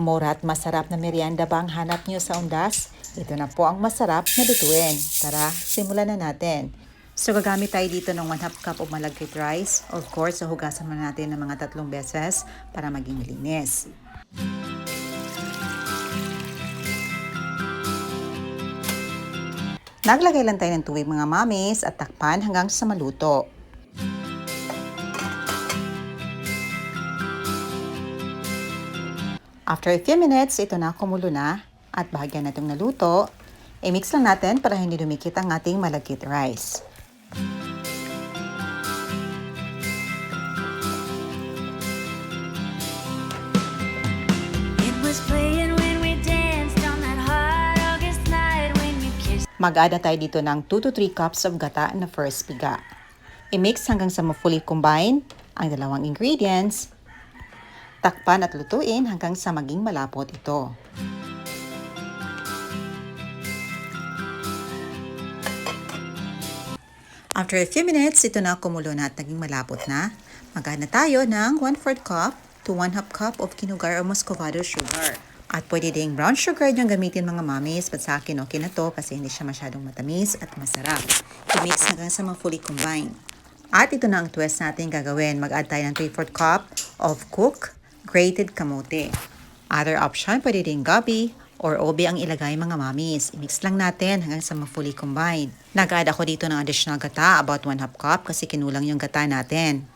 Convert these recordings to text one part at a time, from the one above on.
Mura masarap na merienda ba ang hanap nyo sa undas? Ito na po ang masarap na lutuin. Tara, simulan na natin. So gagamit tayo dito ng 1 half cup of malagkit rice. Of course, so hugasan muna natin ng mga tatlong beses para maging linis. Naglagay lang tayo ng tubig mga mamis at takpan hanggang sa maluto. After a few minutes, ito na kumulo na at bahagyan na itong naluto. I-mix lang natin para hindi dumikit ang ating malagkit rice. Mag-add na tayo dito ng 2 to 3 cups of gata na first piga. I-mix hanggang sa ma-fully combine ang dalawang ingredients. Takpan at lutuin hanggang sa maging malapot ito. After a few minutes, ito na kumulo na at naging malapot na. Mag-add na tayo ng 1/4 cup to 1 half cup of kinugar o muscovado sugar. At pwede ding brown sugar niyang gamitin mga mamis, but sa akin okay na to kasi hindi siya masyadong matamis at masarap. I-mix hanggang sa ma-fully combine. At ito na ang twist natin gagawin. Mag-add tayo ng 3/4 cup of cooked grated kamote. Other option, pwede din gabi or obi ang ilagay mga mamis. I-mix lang natin hanggang sa ma-fully combine. Nag-add ako dito ng additional gata, about 1 half cup kasi kinulang yung gata natin.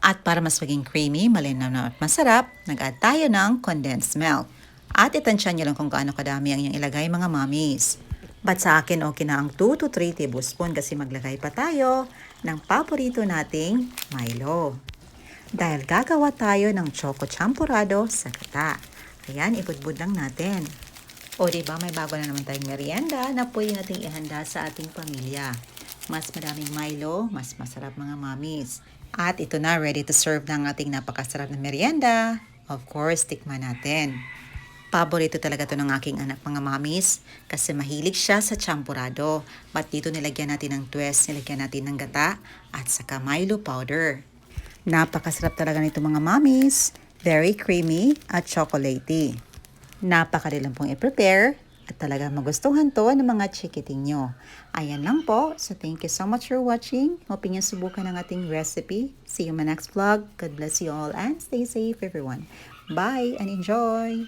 At para mas maging creamy, malinaw na at masarap, nag-add tayo ng condensed milk. At itansya nyo lang kung gaano kadami ang inyong ilagay mga mamis. But sa akin, okay na ang 2 to 3 tablespoon kasi maglagay pa tayo ng paborito nating Milo. Dahil gagawa tayo ng choco champurado sa gata. Ayan, ibudbud lang natin. O diba, may bago na naman tayong merienda na pwede nating ihanda sa ating pamilya. Mas maraming Milo, mas masarap mga mamis. At ito na, ready to serve ng ating napakasarap na merienda. Of course, tikman natin. Paborito talaga to ng aking anak mga mamis kasi mahilig siya sa champurado. But dito nilagyan natin ng twist, nilagyan natin ng gata at saka Milo powder. Napakasarap talaga nito mga mamis. Very creamy at chocolatey. Napakadali lang pong i-prepare at talagang magustuhan to ng mga chikiting nyo. Ayan lang po. So thank you so much for watching. Hoping nyo subukan ang ating recipe. See you in my next vlog. God bless you all and stay safe everyone. Bye and enjoy!